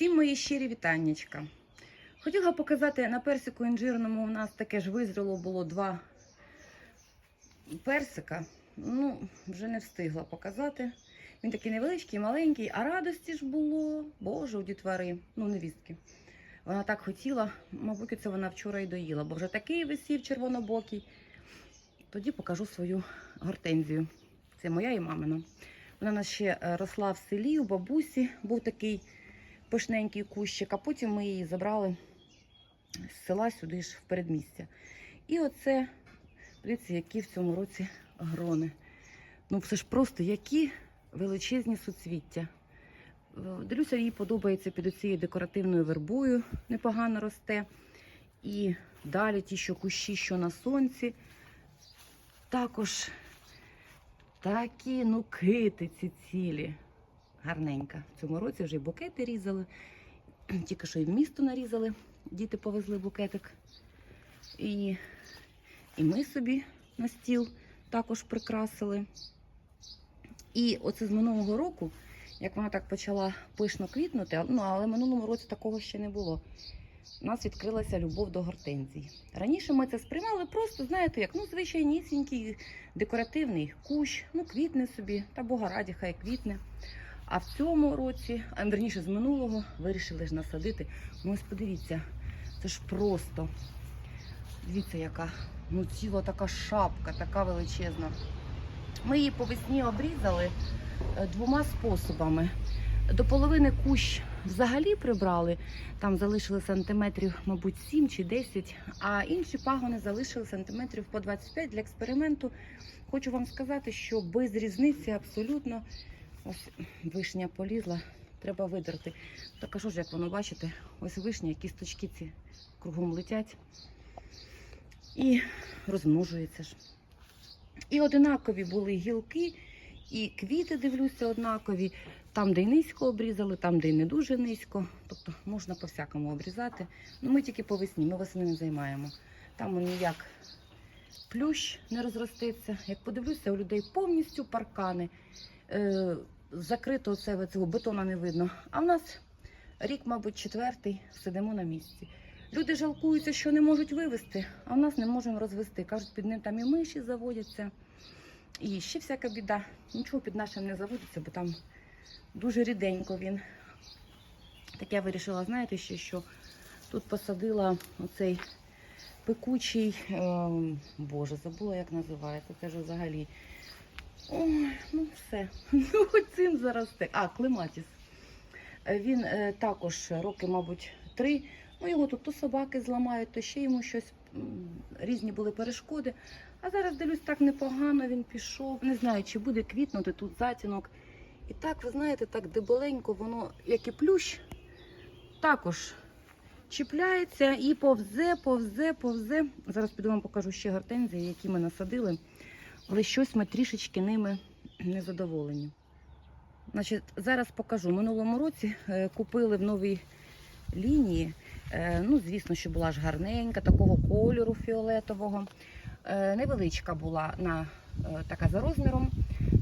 Всім мої щирі вітаннячка. Хотіла показати на персику інжирному. У нас таке ж визріло було два персика. Ну, вже не встигла показати. Він такий невеличкий, маленький, а радості ж було. Боже, у дітвари, ну, невістки. Вона так хотіла, мабуть, це вона вчора і доїла, бо вже такий висів червонобокий. Тоді покажу свою гортензію. Це моя і мамина. Вона нас ще е, росла в селі, у бабусі був такий пишненький кущик, а потім ми її забрали з села сюди ж в передмістя. І оце, дивіться, які в цьому році грони. Ну, все ж просто які величезні суцвіття. Дивлюся, їй подобається під цією декоративною вербою, непогано росте. І далі ті, що кущі, що на сонці. Також такі ну китиці цілі. Гарненька. В цьому році вже й букети різали. Тільки що і в місто нарізали. Діти повезли букетик. І, і ми собі на стіл також прикрасили. І оце з минулого року, як вона так почала пишно квітнути, ну але минулому році такого ще не було. У нас відкрилася любов до гортензій. Раніше ми це сприймали просто, знаєте, як ну, звичайнісінький декоративний кущ, ну квітне собі, та Бога раді, хай квітне. А в цьому році, а верніше з минулого, вирішили ж насадити. Ну ось подивіться, це ж просто. Дивіться, яка ну ціла така шапка, така величезна. Ми її по весні обрізали е, двома способами. До половини кущ взагалі прибрали, там залишили сантиметрів, мабуть, 7 чи 10, а інші пагони залишили сантиметрів по 25 для експерименту. Хочу вам сказати, що без різниці абсолютно ось вишня полізла, треба видерти. Так а що ж, як воно бачите, ось вишня, кісточки ці кругом летять і розмножується ж. І одинакові були гілки, і квіти, дивлюся, однакові. Там, де й низько обрізали, там, де й не дуже низько. Тобто можна по-всякому обрізати. Ну, ми тільки по весні, ми восени не займаємо. Там ніяк плющ не розростеться. Як подивлюся, у людей повністю паркани. Е, закрито це цього бетона не видно. А в нас рік, мабуть, четвертий, сидимо на місці. Люди жалкуються, що не можуть вивезти, а в нас не можемо розвести. Кажуть, під ним там і миші заводяться. І ще всяка біда. Нічого під нашим не заводиться, бо там дуже ріденько він. Так я вирішила, знаєте, ще що тут посадила оцей пекучий, ем, боже, забула, як називається. Це ж взагалі. Ой, ну все. Ну, цим заросте. А, клематіс. Е, Він е, також роки, мабуть, три. Ну, його тут то собаки зламають, то ще йому щось різні були перешкоди. А зараз дивлюсь, так непогано він пішов. Не знаю, чи буде квітнути тут затінок. І так, ви знаєте, так дебеленько, воно, як і плющ, також чіпляється і повзе, повзе, повзе. Зараз піду вам покажу ще гортензії, які ми насадили. Але щось ми трішечки ними не задоволені. Значить, зараз покажу. Минулому році е, купили в новій лінії. Е, ну, звісно, що була ж гарненька, такого кольору фіолетового. Е, невеличка була на така за розміром.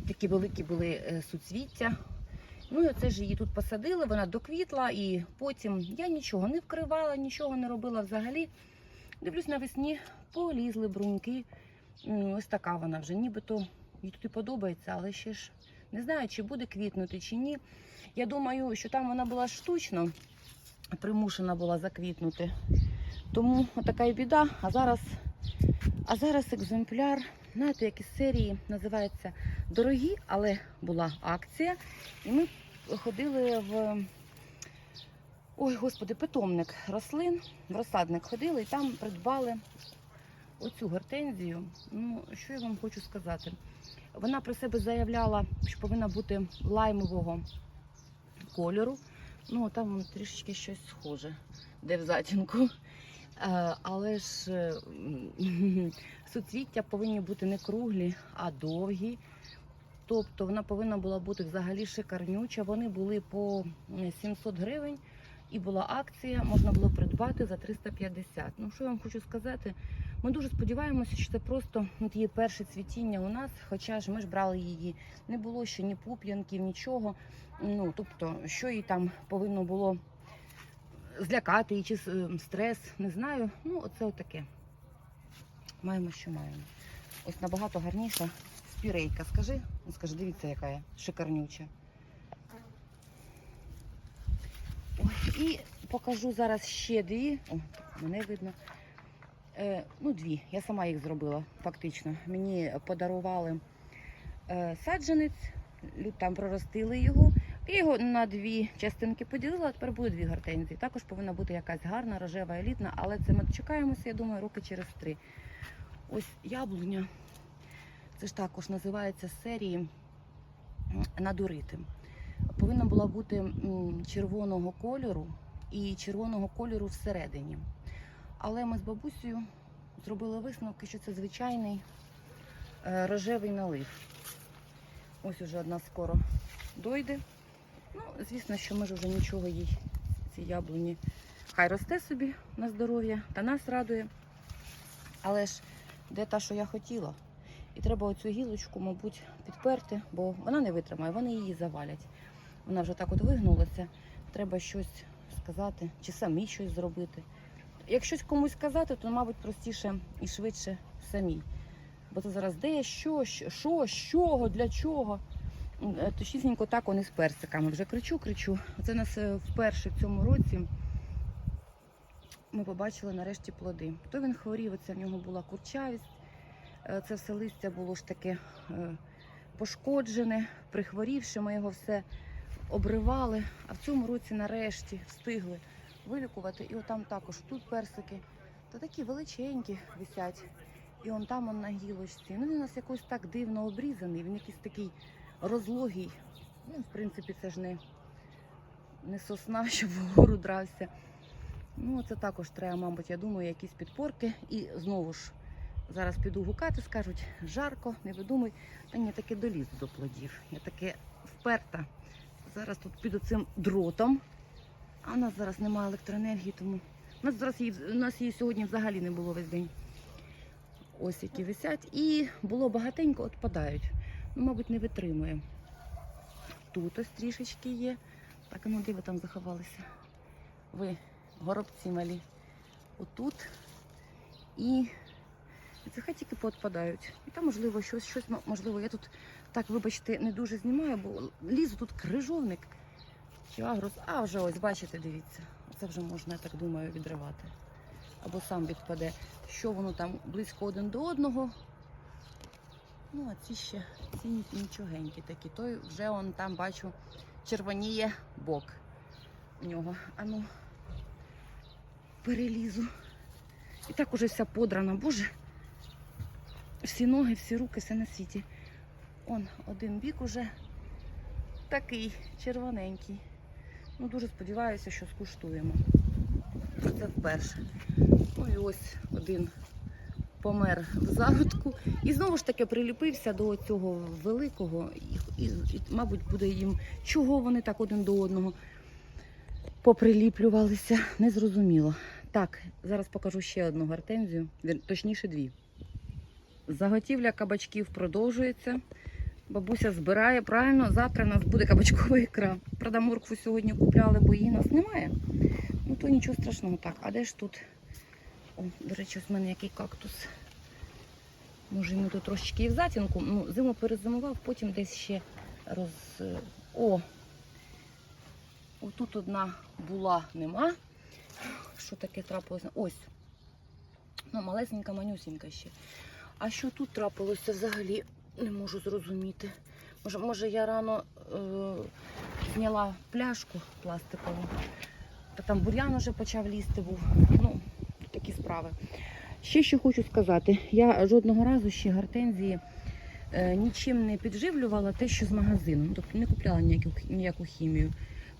Такі великі були суцвіття. Ну і оце ж її тут посадили, вона доквітла, і потім я нічого не вкривала, нічого не робила взагалі. Дивлюсь, навесні полізли бруньки. М, Ось така вона вже, нібито їй тут і подобається, але ще ж не знаю, чи буде квітнути, чи ні. Я думаю, що там вона була штучно примушена була заквітнути. Тому отака і біда. А зараз, а зараз екземпляр, знаєте, як із серії називається Дорогі, але була акція. І ми ходили в ой, господи, питомник рослин, в розсадник ходили і там придбали оцю гортензію. Ну, що я вам хочу сказати? Вона про себе заявляла, що повинна бути лаймового кольору. Ну, там вон трішечки щось схоже, де в затінку. Е, Але ж е, суцвіття повинні бути не круглі, а довгі. Тобто вона повинна була бути взагалі шикарнюча. Вони були по 700 гривень і була акція, можна було придбати за 350. Ну, що я вам хочу сказати? Ми дуже сподіваємося, що це просто от її перше цвітіння у нас, хоча ж ми ж брали її, не було ще ні пуп'янків, нічого. Ну, тобто, що їй там повинно було злякати її, чи ем, стрес, не знаю. Ну, оце отаке. Маємо, що маємо. Ось набагато гарніша спірейка. Скажи, ну, скажи, дивіться, яка я шикарнюча. Ой, і покажу зараз ще дві. О, мене видно. Е, ну, дві. Я сама їх зробила, фактично. Мені подарували е, саджанець, там проростили його. Я його на дві частинки поділила, а тепер буде дві гортензії. Також повинна бути якась гарна, рожева, елітна, але це ми дочекаємося, я думаю, роки через три. Ось яблуня. Це ж також називається серії надурити. Повинна була бути червоного кольору і червоного кольору всередині. Але ми з бабусею зробили висновки, що це звичайний е, рожевий налив. Ось уже одна скоро дойде. Ну, звісно, що ми ж вже нічого їй цій яблуні. Хай росте собі на здоров'я та нас радує. Але ж де та, що я хотіла? І треба оцю гілочку, мабуть, підперти, бо вона не витримає, вони її завалять. Вона вже так от вигнулася. Треба щось сказати, чи самі щось зробити. Якщо комусь сказати, то, мабуть, простіше і швидше самій. Бо це зараз де, що, що, що, для чого. Е, Точнісінько так вони з персиками. Вже кричу, кричу. Це нас е, вперше в цьому році ми побачили нарешті плоди. То він хворів, оце в нього була курчавість. Е, Це все листя було ж таке пошкоджене, прихворівши, ми його все обривали. А в цьому році нарешті встигли вилікувати. І отам також тут персики. Та такі величенькі висять. І он там он на гілочці. Ну він у нас якось так дивно обрізаний. Він якийсь такий розлогий. Ну, в принципі, це ж не, не сосна, щоб вгору дрався. Ну, це також треба, мабуть, я думаю, якісь підпорки. І знову ж зараз піду гукати, скажуть, жарко, не видумуй. Та ні, таки долізу до плодів. Я таки вперта. Зараз тут під оцим дротом. А у нас зараз немає електроенергії, тому у нас зараз її, у нас її сьогодні взагалі не було весь день. Ось які висять. І було багатенько, отпадають. Ну, мабуть, не витримує. Тут ось трішечки є. Так, а ну де ви там заховалися? Ви, горобці малі. Отут. І це хай тільки поотпадають. І там, можливо, щось, щось, можливо, я тут так, вибачте, не дуже знімаю, бо лізу тут крижовник. Чи агрос. А вже ось, бачите, дивіться. Це вже можна, я так думаю, відривати. Або сам відпаде. Що воно там близько один до одного. Ну, а ці ще ці нічогенькі такі. Той вже он там бачу червоніє бок у нього. Ану, перелізу. І так уже вся подрана, боже. Всі ноги, всі руки, все на світі. Он один бік уже такий червоненький. Ну, дуже сподіваюся, що скуштуємо. Це вперше. Ну і ось один помер в зародку. І знову ж таки приліпився до цього великого. І, і, і, мабуть, буде їм, чого вони так один до одного поприліплювалися. Незрозуміло. Так, зараз покажу ще одну гортензію, точніше дві. Заготівля кабачків продовжується. Бабуся збирає правильно. Завтра у нас буде кабачкова ікра. Правда, моркву сьогодні купляли, бо її у нас немає. Ну то нічого страшного. Так, а де ж тут? О, до речі, ось в мене який кактус. Може, йому тут трошечки і в затінку. Ну, зиму перезимував, потім десь ще роз. О! Отут одна була, нема. Що таке трапилося? Ось. Ну, малесенька, манюсенька ще. А що тут трапилося взагалі? Не можу зрозуміти. Може, може я рано е, зняла пляшку пластикову, та там бур'ян уже почав лізти був. Ну, такі справи. Ще що хочу сказати, я жодного разу ще гортензії е, нічим не підживлювала те, що з магазину. Ну, Тобто не купляла ніяку, ніяку хімію.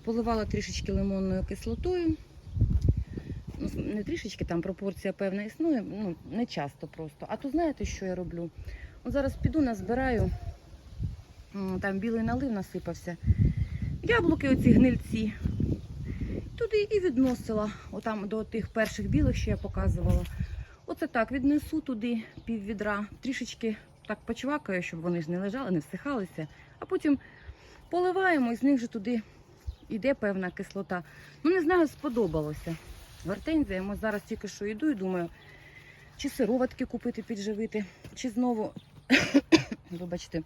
Поливала трішечки лимонною кислотою. Ну, не трішечки, там пропорція певна існує, ну не часто просто. А то знаєте, що я роблю? От зараз піду назбираю, там білий налив насипався. Яблуки оці гнильці. Туди і відносила, отам до тих перших білих, що я показувала. Оце так, віднесу туди пів відра, трішечки так почвакаю, щоб вони ж не лежали, не всихалися, а потім поливаємо і з них же туди іде певна кислота. Ну, не знаю, сподобалося. Гортензія, ми зараз тільки що йду і думаю, чи сироватки купити, підживити, чи знову, вибачте,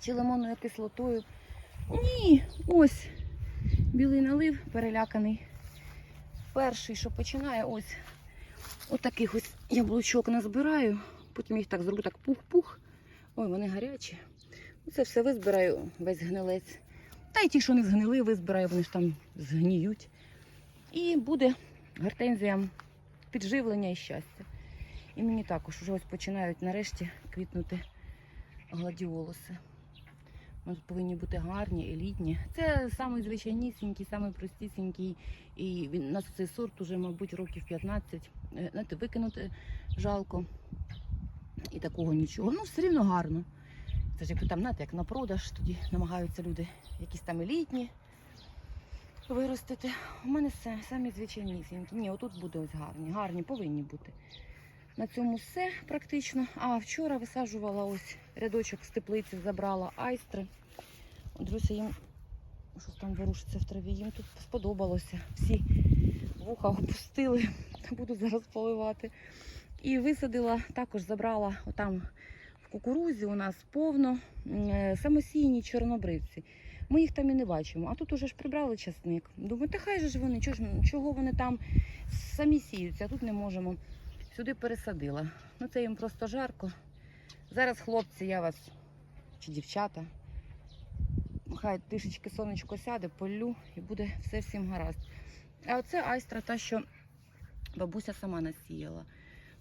чи лимонною кислотою. Ні, ось білий налив переляканий. Перший, що починає, ось отаких ось яблучок назбираю, потім їх так зроблю так пух-пух. Ой, вони гарячі. Це все визбираю, весь гнилець. Та й ті, що не згнили, визбираю, вони ж там згніють. І буде гортензіям підживлення і щастя. І мені також вже ось починають нарешті квітнути гладіолуси. Вони повинні бути гарні, елітні. Це самий звичайнісінький, самий простісінький. І він нас цей сорт уже, мабуть, років 15. Е, Знаєте, викинути жалко. І такого нічого. Ну, все рівно гарно. Це ж якби там, знаєте, як на продаж, тоді намагаються люди якісь там елітні виростити. У мене все, самі звичайнісінькі. Ні, отут буде ось гарні. Гарні повинні бути. На цьому все практично. А вчора висаджувала ось рядочок з теплиці, забрала айстри. Друзі, їм щось там ворушиться в траві. Їм тут сподобалося. Всі вуха опустили. Буду зараз поливати. І висадила, також забрала отам в кукурузі у нас повно е, самосійні чорнобривці. Ми їх там і не бачимо. А тут уже ж прибрали часник. Думаю, та хай же ж вони, чого вони там самі сіються, а тут не можемо. Сюди пересадила. Ну це їм просто жарко. Зараз, хлопці, я вас чи дівчата. Хай трішечки сонечко сяде, полю і буде все всім гаразд. А оце айстра, та, що бабуся сама насіяла.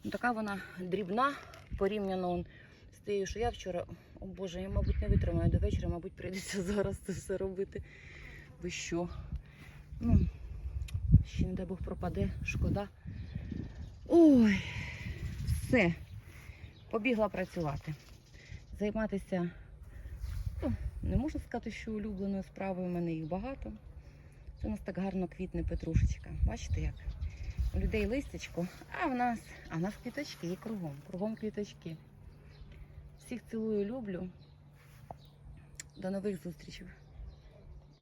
Ну, така вона дрібна порівняно з тією, що я вчора. О Боже, я, мабуть, не витримаю до вечора, мабуть, прийдеться зараз це все робити. Ви що? Ну, ще не дай Бог пропаде, шкода. Ой, все. Побігла працювати. Займатися, ну, не можна сказати, що улюбленою справою у мене їх багато. Це у нас так гарно квітне петрушечка. Бачите як? У людей листячко, а в нас, а в нас квіточки є кругом, кругом квіточки. Всіх цілую, люблю. До нових зустрічей.